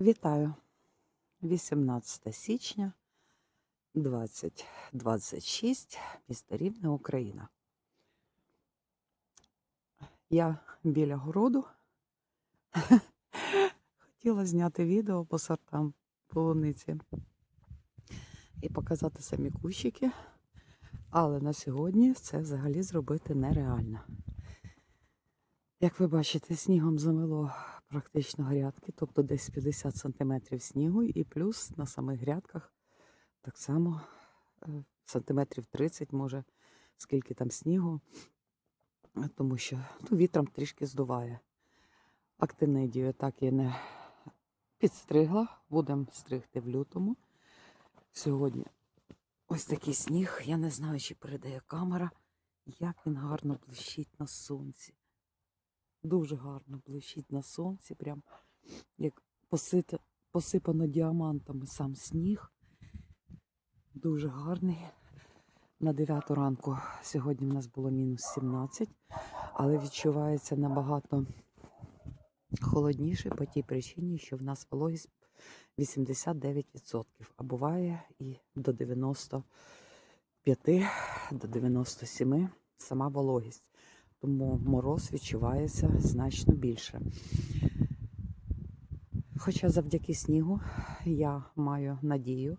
Вітаю! 18 січня 2026, місто Рівне, Україна. Я біля городу. Хотіла зняти відео по сортам полуниці і показати самі кущики, але на сьогодні це взагалі зробити нереально. Як ви бачите, снігом замело практично грядки, тобто десь 50 сантиметрів снігу, і плюс на самих грядках так само е, сантиметрів 30, може, скільки там снігу, тому що ну, вітром трішки здуває. Актинидію так і не підстригла, будемо стригти в лютому. Сьогодні ось такий сніг. Я не знаю, чи передає камера, як він гарно блищить на сонці. Дуже гарно блищить на сонці, прям як посите, посипано діамантами сам сніг. Дуже гарний. На 9 ранку сьогодні в нас було мінус 17, але відчувається набагато холодніше по тій причині, що в нас вологість 89%, а буває і до 95, до 97 сама вологість тому мороз відчувається значно більше. Хоча завдяки снігу я маю надію,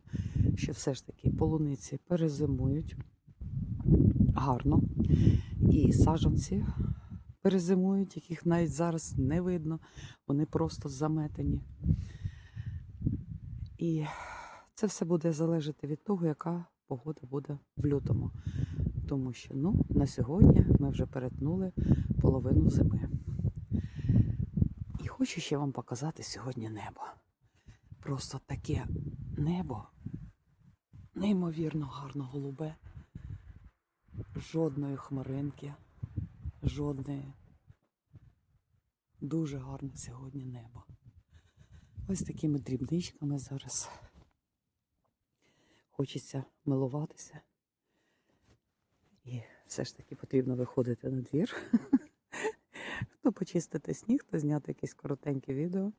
що все ж таки полуниці перезимують гарно, і саджанці перезимують, яких навіть зараз не видно, вони просто заметені. І це все буде залежати від того, яка погода буде в лютому тому що ну, на сьогодні ми вже перетнули половину зими. І хочу ще вам показати сьогодні небо. Просто таке небо, неймовірно гарно голубе, жодної хмаринки, жодної. Дуже гарне сьогодні небо. Ось такими дрібничками зараз хочеться милуватися. І все ж таки потрібно виходити на двір. Хто почистити сніг, то зняти якесь коротеньке відео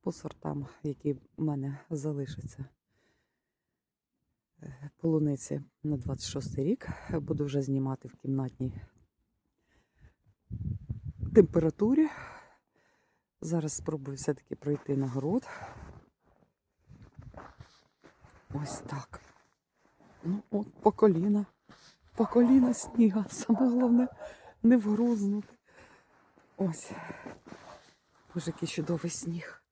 по сортам, які в мене залишаться. Е, Полуниці на 26 рік. Буду вже знімати в кімнатній температурі. Зараз спробую все-таки пройти на город. Ось так. Ну, от по коліна по коліна сніга. Саме головне не вгрузнути. Ось. Боже, який чудовий сніг.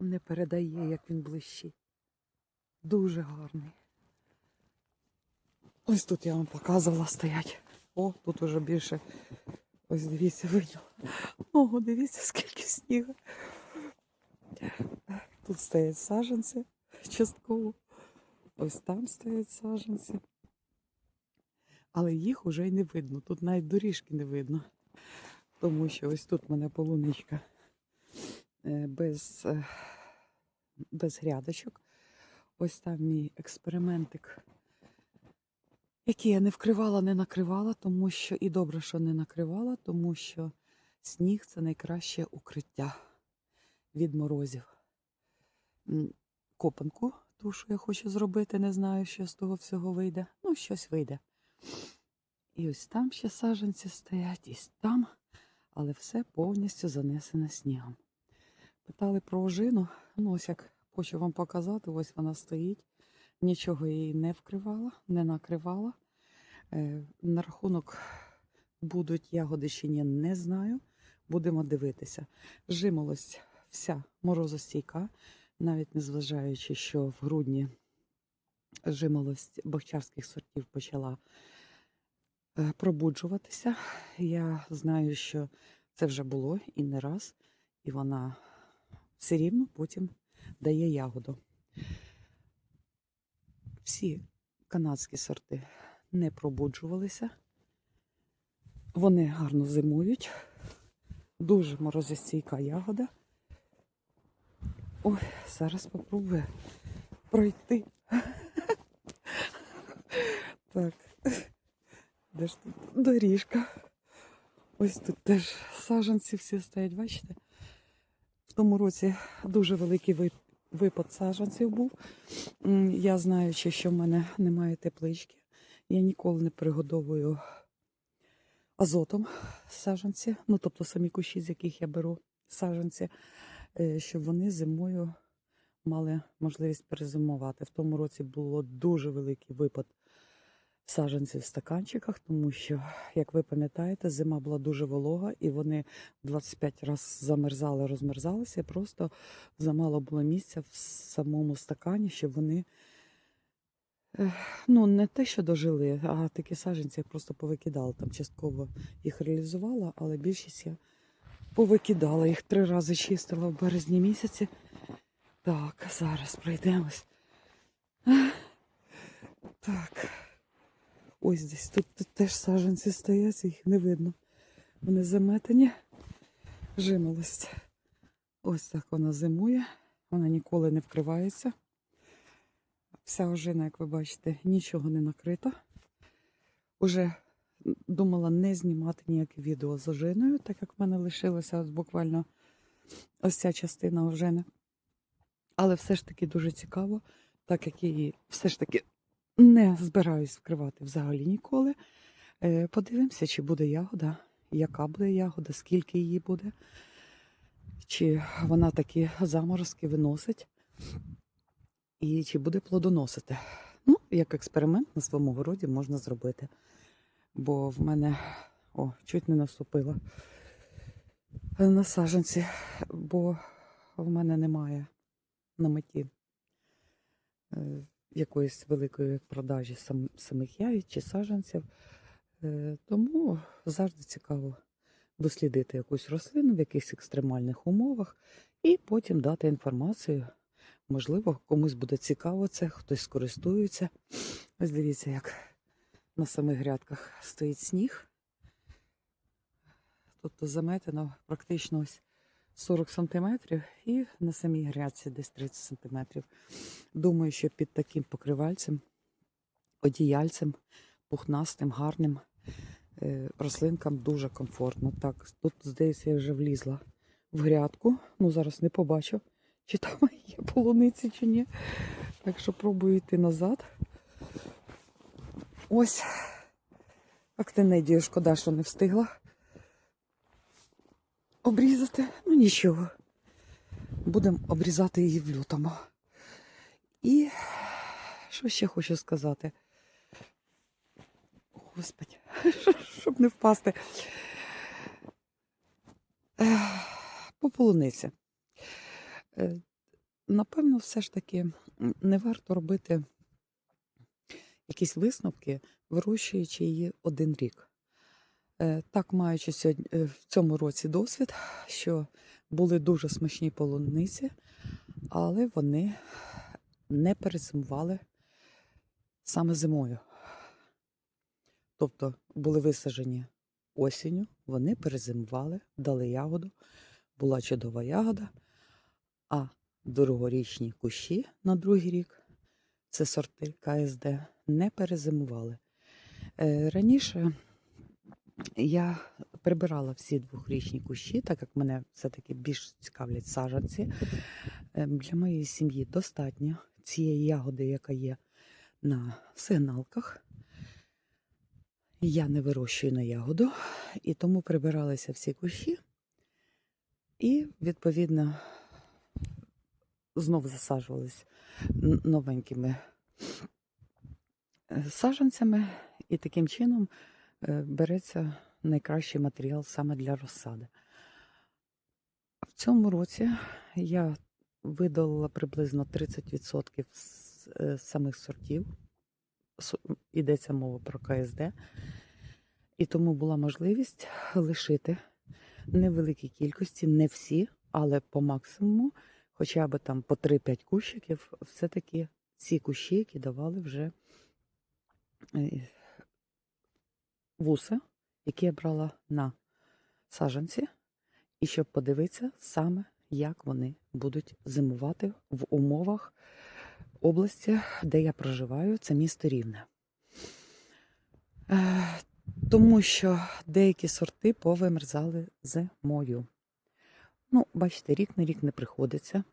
Не передає, як він блищить. Дуже гарний. Ось тут я вам показувала стоять. О, тут уже більше. Ось дивіться, видно. Ого, дивіться, скільки снігу. Тут стоять саженці частково. Ось там стоять саженці але їх уже й не видно. Тут навіть доріжки не видно. Тому що ось тут в мене полуничка е, без, е, без грядочок. Ось там мій експериментик, який я не вкривала, не накривала, тому що і добре, що не накривала, тому що сніг це найкраще укриття від морозів. Копанку, ту, що я хочу зробити, не знаю, що з того всього вийде. Ну, щось вийде. І ось там ще саджанці стоять, і там, але все повністю занесено снігом. Питали про ожину. Ну, ось як хочу вам показати, ось вона стоїть. Нічого її не вкривала, не накривала. Е, на рахунок будуть ягоди чи ні, не знаю. Будемо дивитися. Жимолость вся морозостійка, навіть незважаючи, що в грудні жимолость бахчарських сортів почала пробуджуватися. Я знаю, що це вже було і не раз, і вона все рівно потім дає ягоду. Всі канадські сорти не пробуджувалися, вони гарно зимують, дуже морозостійка ягода. Ой, зараз спробую пройти. Так. Де тут доріжка? Ось тут теж саженці всі стоять, бачите? В тому році дуже великий випад саджанців був. Я знаючи, що в мене немає теплички, я ніколи не пригодовую азотом саджанці, ну тобто самі кущі, з яких я беру саджанці, е, щоб вони зимою мали можливість перезимувати. В тому році було дуже великий випад саджанців в стаканчиках, тому що, як ви пам'ятаєте, зима була дуже волога, і вони 25 разів замерзали, розмерзалися, і просто замало було місця в самому стакані, щоб вони. Ну, не те, що дожили, а такі саджанці я просто повикидала. Там частково їх реалізувала, але більшість я повикидала. Їх три рази чистила в березні місяці. Так, зараз пройдемось. Так. Ось десь тут, тут теж саджанці стоять, їх не видно. Вони заметені. Жимолость. Ось так вона зимує. Вона ніколи не вкривається. Вся ожина, як ви бачите, нічого не накрита. Уже думала не знімати ніяке відео з ожиною, так як в мене лишилося ось буквально ось ця частина ожини. Але все ж таки дуже цікаво, так як її все ж таки не збираюсь вкривати взагалі ніколи. Е, Подивимося, чи буде ягода, яка буде ягода, скільки її буде, чи вона такі заморозки виносить, і чи буде плодоносити. Ну, як експеримент на своєму городі можна зробити. Бо в мене о, чуть не наступила на саджанці, бо в мене немає на меті е, якоїсь великої продажі сам, самих яєць чи саджанців. Е, Тому завжди цікаво дослідити якусь рослину в якихось екстремальних умовах і потім дати інформацію. Можливо, комусь буде цікаво це, хтось скористується. Ось дивіться, як на самих грядках стоїть сніг. Тобто заметено практично ось 40 сантиметрів і на самій грядці десь 30 сантиметрів. Думаю, що під таким покривальцем, одіяльцем, пухнастим, гарним е, рослинкам дуже комфортно. Так, тут, здається, я вже влізла в грядку. Ну, зараз не побачу, чи там є полуниці, чи ні. Так що пробую йти назад. Ось. Актинедію шкода, що не встигла обрізати. Ну нічого. Будемо обрізати її в лютому. І що ще хочу сказати? Господи, щоб не впасти. По полуниці. Е, Напевно, все ж таки не варто робити якісь висновки, вирощуючи її один рік. Е, Так, маючи сьогодні, е, в цьому році досвід, що були дуже смачні полуниці, але вони не перезимували саме зимою. Тобто були висаджені осінню, вони перезимували, дали ягоду, була чудова ягода, а другорічні кущі на другий рік, це сорти КСД, не перезимували. Е, Раніше я прибирала всі двохрічні кущі, так як мене все-таки більш цікавлять саджанці. Ем, Для моєї сім'ї достатньо цієї ягоди, яка є на сигналках. Я не вирощую на ягоду, і тому прибиралися всі кущі. І, відповідно, знов засаджувались новенькими е, саджанцями, і таким чином е, береться найкращий матеріал саме для розсади. В цьому році я видалила приблизно 30% з е, самих сортів. Йдеться мова про КСД. І тому була можливість лишити невеликій кількості, не всі, але по максимуму, хоча б там по 3-5 кущиків, все-таки ці кущі, які давали вже е, вуса, які я брала на саджанці, і щоб подивитися саме, як вони будуть зимувати в умовах області, де я проживаю, це місто Рівне. Е, Тому що деякі сорти повимерзали зимою. Ну, бачите, рік на рік не приходиться.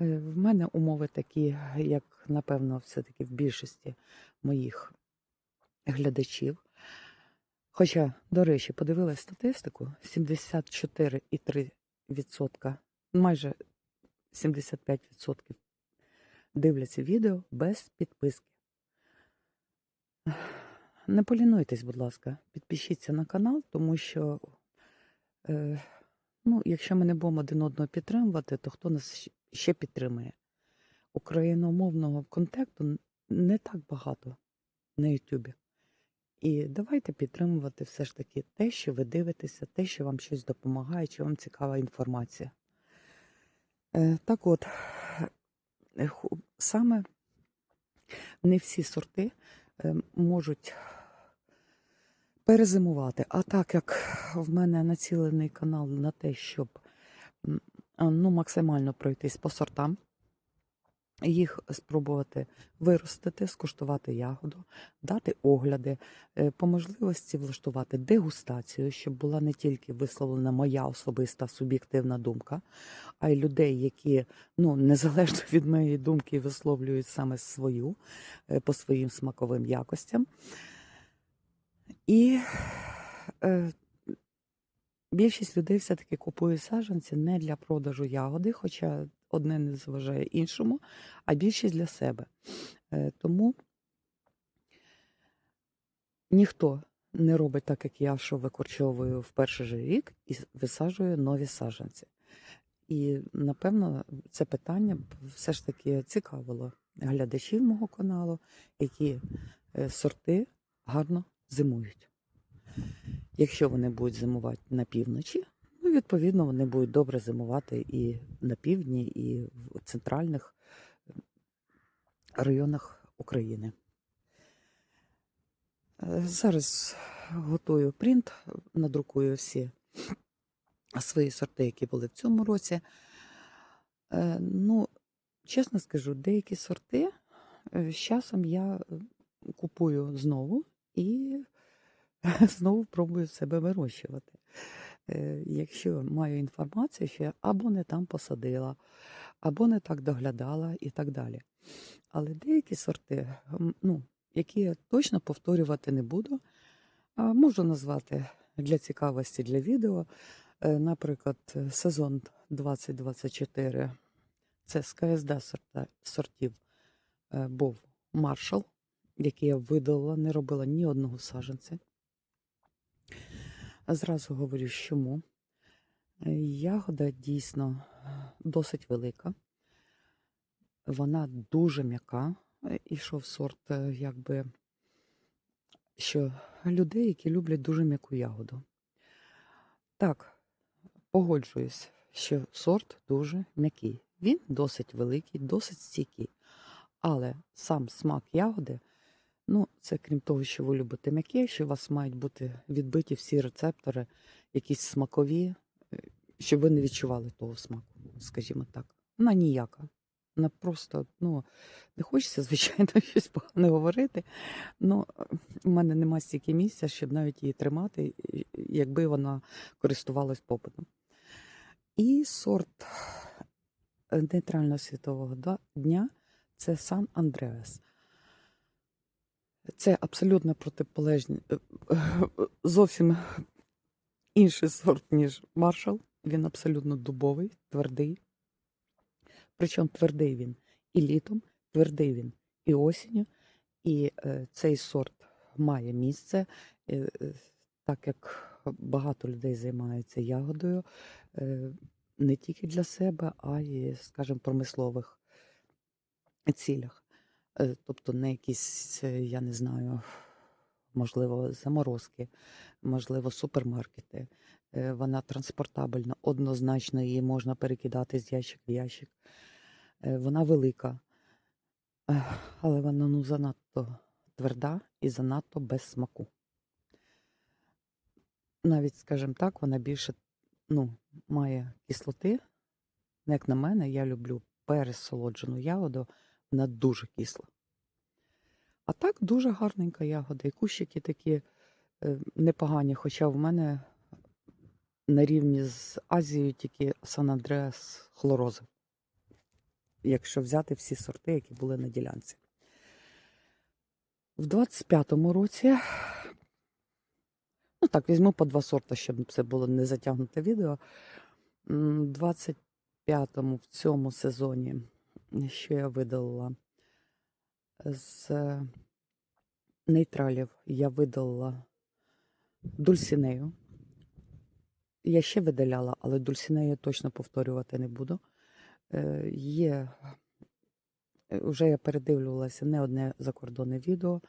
Е, В мене умови такі, як, напевно, все-таки в більшості моїх глядачів. Хоча, до речі, подивилась статистику: 74,3%, майже 75% дивляться відео без підписки. Не полінуйтесь, будь ласка, підпишіться на канал, тому що, е, ну, якщо ми не будемо один одного підтримувати, то хто нас ще підтримує? Україномовного контенту не так багато на Ютубі. І давайте підтримувати все ж таки те, що ви дивитеся, те, що вам щось допомагає, чи вам цікава інформація. Е, так от, е, саме не всі сорти е, можуть перезимувати. А так як в мене націлений канал на те, щоб ну, максимально пройтись по сортам, їх спробувати виростити, скуштувати ягоду, дати огляди, е, по можливості влаштувати дегустацію, щоб була не тільки висловлена моя особиста суб'єктивна думка, а й людей, які ну, незалежно від моєї думки висловлюють саме свою е, по своїм смаковим якостям. І е, більшість людей все-таки купує саджанці не для продажу ягоди, хоча одне не заважає іншому, а більшість для себе. Е, тому ніхто не робить так, як я, що викорчовую в перший же рік і висаджую нові саджанці. І напевно це питання все ж таки цікавило глядачів мого каналу, які е, сорти гарно зимують. Якщо вони будуть зимувати на півночі, відповідно, вони будуть добре зимувати і на півдні, і в центральних районах України. Е, Зараз готую принт, надрукую всі свої сорти, які були в цьому році. Е, Ну, чесно скажу, деякі сорти е, з часом я купую знову і знову пробую себе вирощувати. Е, Якщо маю інформацію, що я або не там посадила, або не так доглядала і так далі. Але деякі сорти, ну, які я точно повторювати не буду, можу назвати для цікавості для відео. Е, Наприклад, сезон 2024 це з КСД сортів е, був маршал, який я видалила, не робила ні одного саджанця. Зразу говорю, чому. Е, Ягода дійсно е, досить велика. Вона дуже м'яка. Е, Ішов сорт, якби, що людей, які люблять дуже м'яку ягоду. Так, погоджуюсь, що сорт дуже м'який. Він досить великий, досить стійкий. Але сам смак ягоди, ну, це крім того, що ви любите м'яке, що у вас мають бути відбиті всі рецептори, якісь смакові, е, щоб ви не відчували того смаку, скажімо так. Вона ніяка. Вона просто, ну, не хочеться, звичайно, щось погане говорити. Ну, у мене нема стільки місця, щоб навіть її тримати, якби вона користувалась попитом. І сорт е, нейтрального світового дня це Сан Андреас. Це абсолютно протиполежні, е, е, зовсім інший сорт, ніж маршал. Він абсолютно дубовий, твердий. Причому твердий він і літом, твердий він і осінню. І е, цей сорт має місце, е, е, так як багато людей займаються ягодою е, не тільки для себе, а й, скажімо, промислових цілях. Е, Тобто не якісь, е, я не знаю, можливо, заморозки, можливо, супермаркети. Е, Вона транспортабельна, однозначно її можна перекидати з ящик в ящик. Вона велика, але вона ну занадто тверда і занадто без смаку. Навіть, скажімо так, вона більше ну, має кислоти. Як на мене, я люблю пересолоджену ягоду, вона дуже кисла. А так дуже гарненька ягода. І кущики такі е, непогані, хоча в мене на рівні з Азією тільки Сан Андреас хлорози, якщо взяти всі сорти, які були на ділянці. В 25-му році, ну так, візьму по два сорта, щоб це було не затягнуте відео. М, 25-му в цьому сезоні, що я видалила з е, нейтралів, я видалила дульсінею. Я ще видаляла, але дульсінею точно повторювати не буду. Е, Є, е, вже я передивлювалася не одне закордонне відео.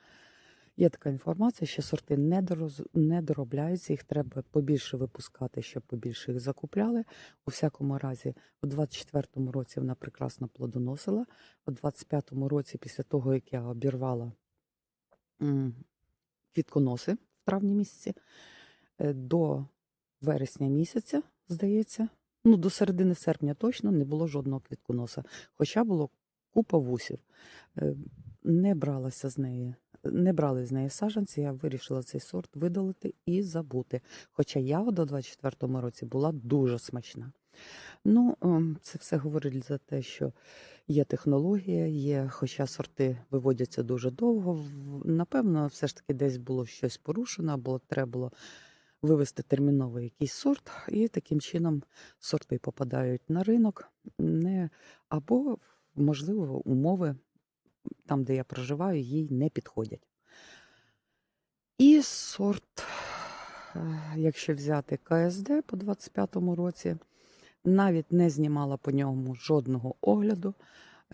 Є така інформація, що сорти не, дороз, не доробляються, їх треба побільше випускати, щоб побільше їх закупляли. У всякому разі, у 24-му році вона прекрасно плодоносила. У 25-му році, після того, як я обірвала квітконоси в травні місяці, е, до вересня місяця, здається, ну до середини серпня точно не було жодного квітконоса, хоча було купа вусів. Е, Не бралася з неї, не брали з неї саджанці, я вирішила цей сорт видалити і забути. Хоча ягода у 24-му році була дуже смачна. Ну, ем, це все говорить за те, що є технологія, є, хоча сорти виводяться дуже довго. Напевно, все ж таки десь було щось порушено, або треба було вивести терміново якийсь сорт, і таким чином сорти попадають на ринок, не або, можливо, умови там, де я проживаю, їй не підходять. І сорт, якщо взяти КСД по 25-му році, навіть не знімала по ньому жодного огляду.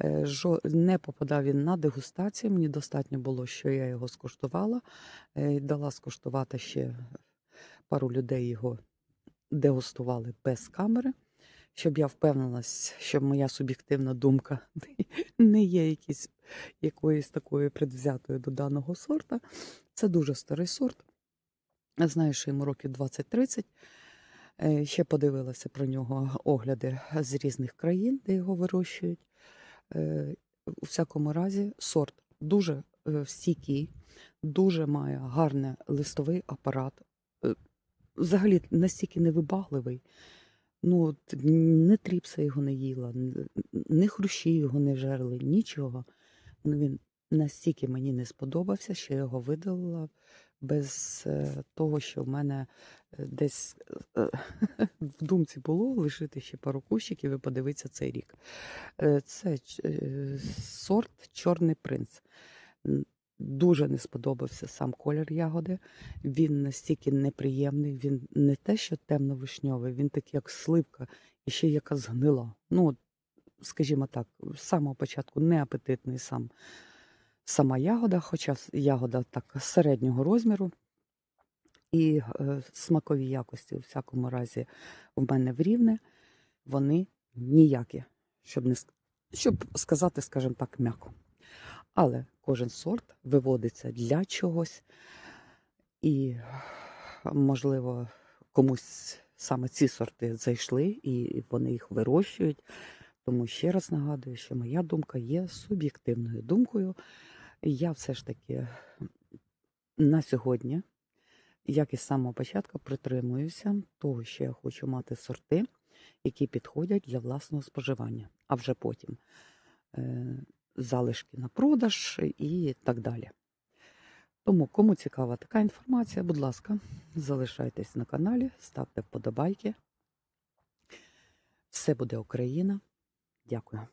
е, Не попадав він на дегустацію. Мені достатньо було, що я його скуштувала. е, Дала скуштувати ще пару людей його дегустували без камери, щоб я впевнилась, що моя суб'єктивна думка не є якісь, якоюсь такою предвзятою до даного сорта. Це дуже старий сорт. Знаю, що йому років 20-30. Е, Ще подивилася про нього огляди з різних країн, де його вирощують. Е, У всякому разі, сорт дуже е, стійкий, дуже має гарний листовий апарат. Взагалі настільки невибагливий. Ну, от не тріпса його не їла, не хрущі його не жерли, нічого. Ну, він настільки мені не сподобався, що я його видалила без е, того, що в мене е, десь е, в думці було лишити ще пару кущиків і подивитися цей рік. Це сорт Чорний принц. Дуже не сподобався сам колір ягоди. Він настільки неприємний, він не те, що темно-вишньовий, він такий, як сливка, і ще яка згнила. Ну, скажімо так, з самого початку неапетитний сам сама ягода, хоча ягода так середнього розміру. І е, смакові якості, у всякому разі, в мене в рівне, вони ніякі, щоб, не, щоб сказати, скажімо так, м'яко. Але кожен сорт виводиться для чогось, і, можливо, комусь саме ці сорти зайшли, і вони їх вирощують. Тому ще раз нагадую, що моя думка є суб'єктивною думкою. Я все ж таки на сьогодні, як і з самого початку, притримуюся того, що я хочу мати сорти, які підходять для власного споживання, а вже потім е, залишки на продаж і так далі. Тому, кому цікава така інформація, будь ласка, залишайтесь на каналі, ставте вподобайки. Все буде Україна. Дякую.